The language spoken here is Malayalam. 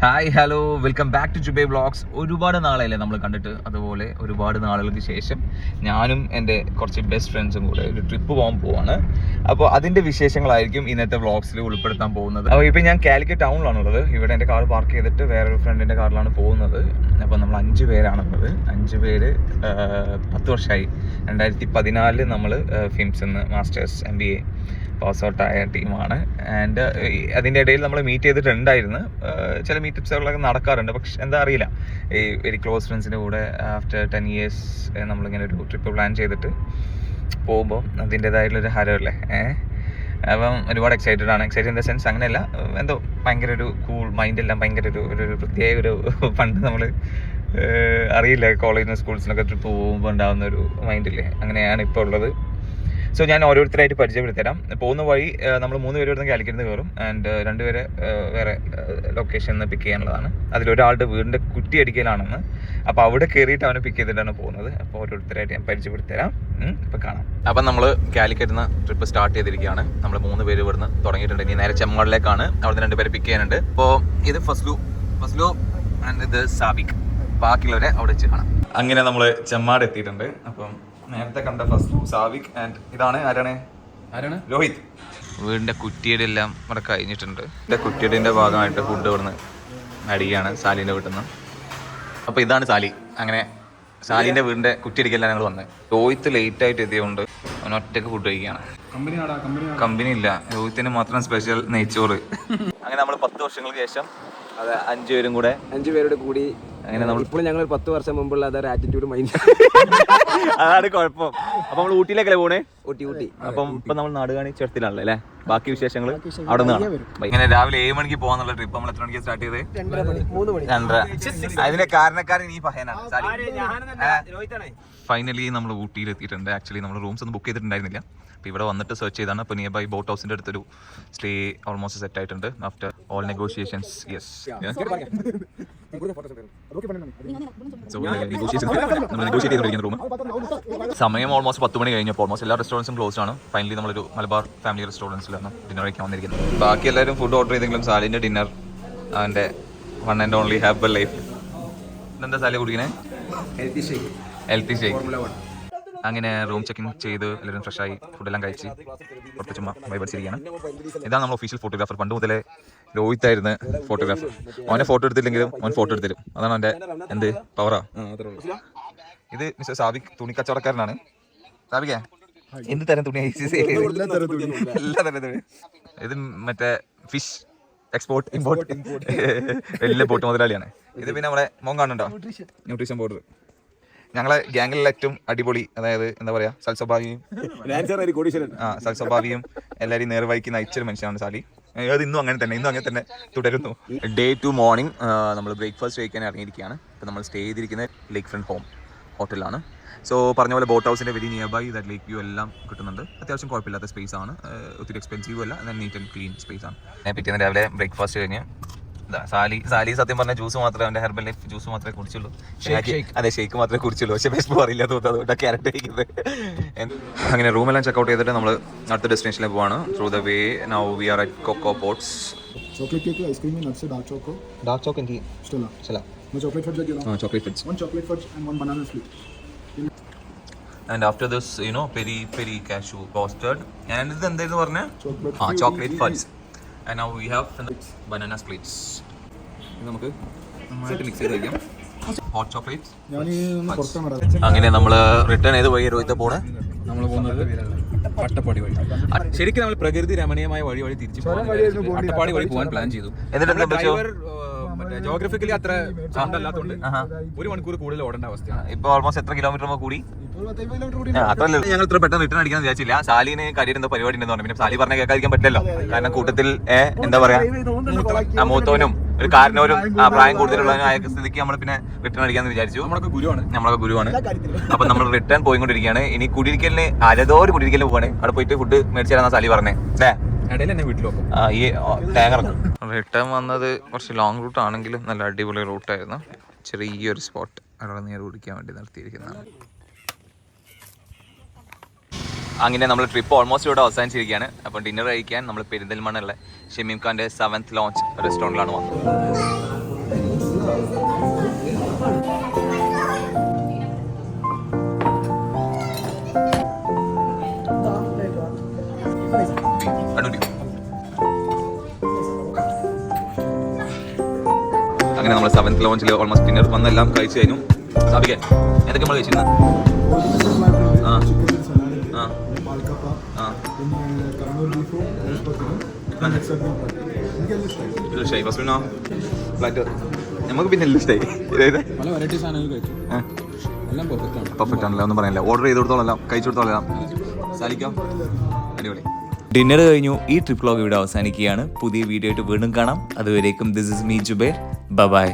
Hi hello welcome back to Jube blogs ഒരുപാട് നാളായില്ലേ നമ്മൾ കണ്ടിട്ട്? അതുപോലെ ഒരുപാട് നാളുകൾക്ക് ശേഷം ഞാനും എന്റെ കുറച്ച് ബെസ്റ്റ് ഫ്രണ്ട്സും കൂടെ ഒരു ട്രിപ്പ് പോകാൻ പോവാണ്. അപ്പോൾ അതിന്റെ വിശേഷങ്ങളായിരിക്കും ഇന്നത്തെ ബ്ലോഗ്സിൽ ഉൾപ്പെടുത്താൻ പോകുന്നത്. അപ്പോൾ ഇപ്പോൾ ഞാൻ കാലിക്കറ്റ് ടൗണിലാണുള്ളത്. ഇവിടെ എന്റെ കാർ പാർക്ക് ചെയ്തിട്ട് വേറൊരു ഫ്രണ്ടിന്റെ കാറിലാണ് പോകുന്നത്. അപ്പോൾ നമ്മൾ അഞ്ച് പേരാണുള്ളത്. അഞ്ച് പേര് പത്ത് വർഷമായി രണ്ടായിരത്തി പതിനാലിൽ നമ്മൾ FIMS masters M B A pass out ആയ ടീമാണ്. ആൻഡ് അതിന്റെ ഇടയിൽ നമ്മൾ മീറ്റ് ചെയ്തിട്ടുണ്ടായിരുന്നു. ചില മീറ്റപ്സുകളൊക്കെ നടക്കാറുണ്ട്. പക്ഷെ എന്താ അറിയില്ല. ഈ വെരി ക്ലോസ് ഫ്രണ്ട്സിന്റെ കൂടെ ആഫ്റ്റർ ടെൻ ഇയേഴ്സ് നമ്മളിങ്ങനെ ഒരു ട്രിപ്പ് പ്ലാൻ ചെയ്തിട്ട് പോകുമ്പോൾ അതിന്റെതായിട്ടുള്ളൊരു ഹരമല്ലേ? ഏഹ് അപ്പം ഒരുപാട് എക്സൈറ്റഡ് ആണ്. എക്സൈറ്റഡ് ഇൻ ദ സെൻസ് അങ്ങനെയല്ല. എന്തോ ഭയങ്കര ഒരു കൂൾ മൈൻഡെല്ലാം ഭയങ്കര ഒരു ഒരു പ്രത്യേക ഒരു പണ്ട് നമ്മൾ അറിയില്ല. കോളേജിലും സ്കൂൾസിനൊക്കെ ട്രിപ്പ് പോകുമ്പോൾ ഉണ്ടാകുന്ന ഒരു മൈൻഡില്ലേ അങ്ങനെയാണ് ഇപ്പോൾ ഉള്ളത്. സോ ഞാൻ ഓരോരുത്തരായിട്ട് പരിചയപ്പെടുത്തരാം. പോകുന്ന വഴി നമ്മൾ മൂന്ന് പേര് ഇവിടുന്ന് കാലിക്കറ്റ് കയറും. ആൻഡ് രണ്ടുപേരെ വേറെ ലൊക്കേഷനിൽ നിന്ന് പിക്ക് ചെയ്യാനുള്ളതാണ്. അതിലൊരാളുടെ വീടിന്റെ കുറ്റി അടിക്കലാണെന്ന്. അപ്പോൾ അവിടെ കയറിയിട്ട് അവനെ പിക്ക് ചെയ്തിട്ടാണ് പോകുന്നത്. അപ്പോൾ ഓരോരുത്തരായിട്ട് ഞാൻ പരിചയപ്പെടുത്തരാം. ഇപ്പോൾ കാണാം. അപ്പം നമ്മൾ കാലിക്കറ്റ് നിന്ന് ട്രിപ്പ് സ്റ്റാർട്ട് ചെയ്തിരിക്കുകയാണ്. നമ്മൾ മൂന്ന് പേര് ഇവിടുന്ന് തുടങ്ങിയിട്ടുണ്ട്. ഇനി നേരെ ചെമ്മാടിലേക്കാണ് അവിടുന്ന് രണ്ടുപേരെ പിക്ക് ചെയ്യാനുണ്ട്. അപ്പോൾ ഇത് ഫസ്ലു ഫസ്ലു ആൻഡ് ഇത് സാബിക്. ബാക്കിയുള്ളവരെ അവിടെ വെച്ച് കാണാം. അങ്ങനെ നമ്മൾ ചെമ്മാട് എത്തിയിട്ടുണ്ട്. അപ്പം നേരത്തെ കണ്ട ഫസ്റ്റ് സാവിക് ആൻഡ് ഇതാണ് ആരാണ്? ആരാണ്? രോഹിത്. വീടിന്റെ കുറ്റിയുടെ എല്ലാം ഇവിടെ കഴിഞ്ഞിട്ടുണ്ട്. എന്റെ കുറ്റിയുടെ ഭാഗമായിട്ട് ഫുഡ് ഇവിടുന്ന് അടിയാണ് സാലിന്റെ വീട്ടിൽ നിന്ന് അപ്പൊ ഇതാണ് സാലി. അങ്ങനെ സാലിന്റെ വീടിന്റെ കുറ്റിയടിക്കലാണ് ഞങ്ങൾ വന്നത് രോഹിത്ത് ലേറ്റ് ആയിട്ട് എത്തിയതുകൊണ്ട് അവൻ ഒറ്റയ്ക്ക് ഫുഡ് കഴിക്കുകയാണ്. കമ്പനി ഇല്ല. രോഹിത്തിന് മാത്രം സ്പെഷ്യൽ നെയ്ച്ചോറ്. അങ്ങനെ നമ്മൾ പത്ത് വർഷങ്ങൾക്ക് ശേഷം അതെ. അഞ്ചുപേരും കൂടെ അഞ്ചുപേരോട് കൂടി അങ്ങനെ നമ്മൾ ഇപ്പോൾ ഞങ്ങൾ പത്ത് വർഷം മുമ്പുള്ള അതൊരു ആറ്റിറ്റ്യൂഡ് മൈൻഡ് അതാണ് കുഴപ്പം. അപ്പൊ നമ്മൾ ഊട്ടിയിലേക്കല്ലേ പോണേ? ഊട്ടി ഊട്ടി. അപ്പം ഇപ്പൊ നമ്മൾ നാടുകാണി ചുരത്തിലാണല്ലേ അല്ലേ? ബാക്കി വിശേഷങ്ങൾ അവിടെ നിന്ന് ഇങ്ങനെ രാവിലെ ഏഴ് മണിക്ക് പോകാന്നുള്ള ട്രിപ്പ് നമ്മൾ എത്ര മണിക്ക് സ്റ്റാർട്ട് ചെയ്ത് രണ്ടര അതിന്റെ കാരണക്കാരൻ ഈ പഹയനാണ് ഫൈനലി നമ്മൾ ഊട്ടിയിൽ എത്തിയിട്ടുണ്ട്. ആക്ച്വലി നമ്മൾ റൂംസ് ഒന്നും ബുക്ക് ചെയ്തിട്ടുണ്ടായിരുന്നില്ല. അപ്പോൾ ഇവിടെ വന്നിട്ട് സെർച്ച് ചെയ്താണ്. അപ്പോൾ നിയർ ബൈ ബോട്ട് ഹൗസിന്റെ അടുത്തൊരു സ്റ്റേ ഓൾമോസ്റ്റ് സെറ്റ് ആയിട്ടുണ്ട്. After all negotiations yes so negotiate ചെയ്തിരിക്കുന്ന റൂം സമയം ഓൾമോസ്റ്റ് പത്ത് മണി കഴിഞ്ഞപ്പോൾ ഓൾമോസ്റ്റ് എല്ലാ റെസ്റ്റോറൻസും ക്ലോസ് ആണ്. ഫൈനലി നമ്മളൊരു മലബാർ ഫാമിലി റെസ്റ്റോറൻസിലാണ് ഡിന്നർ കഴിക്കാൻ വന്നിരിക്കുന്നത്. ബാക്കി എല്ലാവരും ഫുഡ് ഓർഡർ ചെയ്തെങ്കിലും സാലിന്റെ ഡിന്നർ അവന്റെ one and only happy life എന്താ സാലി കുടിക്കണേ? ഹെൽത്തി ഷേക്ക് ഹെൽത്തി ഷേക്ക് അങ്ങനെ റൂം ചെക്കിങ് ചെയ്ത് എല്ലാവരും ഫ്രഷ് ഫ്രഷായി ഫുഡെല്ലാം കഴിച്ച് പുറത്ത് ചുമ്മാ വൈബടിച്ചിരിക്കുകയാണ് ഇതാണ് നമ്മൾ ഒഫീഷ്യൽ ഫോട്ടോഗ്രാഫർ പണ്ട് മുതലേ രോഹിത് ആയിരുന്നു ഫോട്ടോഗ്രാഫർ അവനെ ഫോട്ടോ എടുത്തില്ലെങ്കിലും അവൻ ഫോട്ടോ എടുത്തിരും. അതാണ് അവന്റെ എന്ത്? പവറാ ഇത് മിസ്റ്റർ സാബിക് തുണിക്കച്ചവടക്കാരനാണ്. സാബിക്കേ എന്ത് തരം തുണിയായി എല്ലാ തരം തുണി ഇത് മറ്റേ ഫിഷ് എക്സ്പോർട്ട് ഇമ്പോർട്ട് വലിയ ബോട്ട് മുതലാളിയാണ്. ഇത് പിന്നെ നമ്മളെ മോൻ കാണുന്നുണ്ടോ? ന്യൂട്രീഷൻ പൗഡർ ഞങ്ങളെ ഗ്യാങ്ങിലെ ഏറ്റവും അടിപൊളി അതായത് എന്താ പറയാ സൽസ്വഭാവിയും ആ സൽസ്വഭാവിയും എല്ലാവരെയും നേർവഴിക്ക് നയിച്ചൊരു മനുഷ്യനാണ് സാലി. അത് ഇന്നും അങ്ങനെ തന്നെ ഇന്നും അങ്ങനെ തന്നെ തുടരുന്നു. ഡേ ടു മോർണിംഗ് നമ്മൾ ബ്രേക്ക്ഫാസ്റ്റ് കഴിക്കാൻ ഇറങ്ങിയിരിക്കുകയാണ്. ഇപ്പോൾ നമ്മൾ സ്റ്റേ ചെയ്തിരിക്കുന്ന ലേക്ക് ഫ്രണ്ട് ഹോം ഹോട്ടലാണ് സോ പറഞ്ഞ പോലെ ബോട്ട് ഹൗസിന്റെ very near by that lake view എല്ലാം കിട്ടുന്നുണ്ട്. അത്യാവശ്യം കുഴപ്പമില്ലാത്ത സ്പേസ് ആണ്. ഒത്തിരി എക്സ്പെൻസീവ് അല്ല നീറ്റ് ആൻഡ് ക്ലീൻ സ്പേസ് ആണ്. ഞാൻ പിറ്റേന്ന് രാവിലെ ബ്രേക്ക്ഫാസ്റ്റ് കഴിഞ്ഞ് സാലി സാലി സത്യം പറഞ്ഞ ജ്യൂസ് മാത്രമേ അവന്റെ ഹെർബൽ ലൈഫ് ജ്യൂസ് മാത്രമേ കുടിച്ചുള്ളൂ. അതെ ഷേക്ക് മാത്രമേ കുടിച്ചുള്ളൂ. പക്ഷെ വിശപ്പ് അറിയില്ല തോന്നുന്നു. അതുകൊണ്ടാണ് ക്യാരറ്റ് കഴിക്കുന്നത്. റൂം അങ്ങനെ റൂമെല്ലാം ചെക്കൗട്ട് ചെയ്തിട്ട് നമ്മൾ അടുത്ത ഡെസ്റ്റിനേഷനിൽ പോവാണ്. Through the way now we are at Coco Pots chocolate cake ice cream cream, dark choco dark choco എനിക്ക് ഇഷ്ടമല്ല ചില ചോക്ലേറ്റ് again. ആ chocolate fits one chocolate fudge and one banana split. And after this you know peri peri cashew custard and ഇത് എന്തായിരുന്നു പറഞ്ഞ? ആ chocolate fudge and now we have banana splits ഇത് നമുക്ക് നന്നായിട്ട് മിക്സ് ചെയ്ത് കഴിക്കാം ഹോട്ട് ചോക്ലേറ്റ് അങ്ങനെ നമ്മൾ റിട്ടേൺ ചെയ്ത് പോയി രോഹിත പോണേ. നമ്മൾ പോകുന്നത് അട്ടപ്പാടി വഴി. ശരിക്കും നമ്മൾ പ്രകൃതി രമണീയമായ വഴി വഴി തിരിച്ചു അട്ടപ്പാടി വഴി പോകാൻ പ്ലാൻ ചെയ്തു. എന്നിട്ട്? ഡ്രൈവർ ജോഗ്രഫിക്കലി അത്ര സൗണ്ട് അല്ലാത്തതുകൊണ്ട് ഒരു മണിക്കൂർ കൂടുതൽ ഓടേണ്ട അവസ്ഥയാണ്. ഇപ്പൊ ഓൾമോസ്റ്റ് എത്ര കിലോമീറ്റർ കൂടി? ഞങ്ങൾ ഇത്ര പെട്ടെന്ന് റിട്ടേൺ അടിക്കാൻ വിചാരിച്ചില്ല. സാലിന് കരിയർ എന്തോ പരിപാടി ഉണ്ടെന്ന് പറഞ്ഞു. പിന്നെ സാലി പറഞ്ഞ കേൾക്കാതിരിക്കാൻ പറ്റില്ലല്ലോ. കാരണം കൂട്ടത്തിൽ എന്താ പറയാ മൂത്തോനും ഒരു കാരനോരും ആ പ്രായം കൂടുതലുള്ളവനായ സ്ഥിതിക്ക് നമ്മൾ പിന്നെ റിട്ടേൺ അടിക്കാന്ന് വിചാരിച്ചു. നമ്മളൊക്കെ ഗുരുവാണ്. നമ്മളൊക്കെ ഗുരുവാണ്. അപ്പൊ നമ്മൾ റിട്ടേൺ പോയിക്കൊണ്ടിരിക്കുകയാണ്. ഇനി കുടിയിരിക്കലിന് അരതോ ഒരു കുടിയിരിക്കലിന് പോവാണ്. അവിടെ പോയിട്ട് ഫുഡ് മേടിച്ചാലാ സാലി പറഞ്ഞേ. അല്ലേ? ഈ തേങ്ങ റിട്ടേൺ വന്നത് കുറച്ച് ലോങ് റൂട്ട് ആണെങ്കിലും നല്ല അടിപൊളി റൂട്ടായിരുന്നു ചെറിയൊരു സ്പോട്ട് അവിടെ നേരെ കുടിക്കാൻ വേണ്ടി നിർത്തിയിരിക്കുന്നതാണ്. അങ്ങനെ നമ്മൾ ട്രിപ്പ് ഓൾമോസ്റ്റ് ഇവിടെ അവസാനിച്ചിരിക്കുകയാണ്. അപ്പോൾ ഡിന്നർ കഴിക്കാൻ നമ്മൾ പെരിന്തൽമണ്ണുള്ള ഷമീം ഖാന്റെ സെവൻത്ത് ലോഞ്ച് റെസ്റ്റോറന്റിലാണ് വന്നത്. അങ്ങനെ നമ്മൾ സെവൻത്ത് ലോഞ്ചിൽ ഓൾമോസ്റ്റ് ഡിന്നർ വന്നെല്ലാം കഴിച്ചു കഴിഞ്ഞു. സാധിക്കാൻ എന്തൊക്കെ നമ്മൾ കഴിച്ചിരുന്നത് കണ്ണൂർ ബീഫും നല്ല. എനിക്കെല്ലാം ഇഷ്ടമായി ഇഷ്ടമായി ഫസ്റ്റ് ഫ്ലാറ്റ് നമുക്ക് പിന്നെ എല്ലാം ഇഷ്ടമായി പല വെറൈറ്റി സാധനങ്ങൾ കഴിച്ചു. എല്ലാം പെർഫെക്റ്റ് പെർഫെക്റ്റ് ആണല്ലോ? ഒന്നും പറയാനില്ല ഓർഡർ ചെയ്ത് കൊടുത്തോളാം കഴിച്ചു കൊടുത്തോളാം സാധിക്കാം അടിപൊളി. ഡിന്നർ കഴിഞ്ഞു. ഈ ട്രിപ്പ് വ്ലോഗ് ഇവിടെ അവസാനിക്കുകയാണ്. പുതിയ വീഡിയോ ആയിട്ട് വീണ്ടും കാണാം. അതുവരേക്കും this is me Jubair bye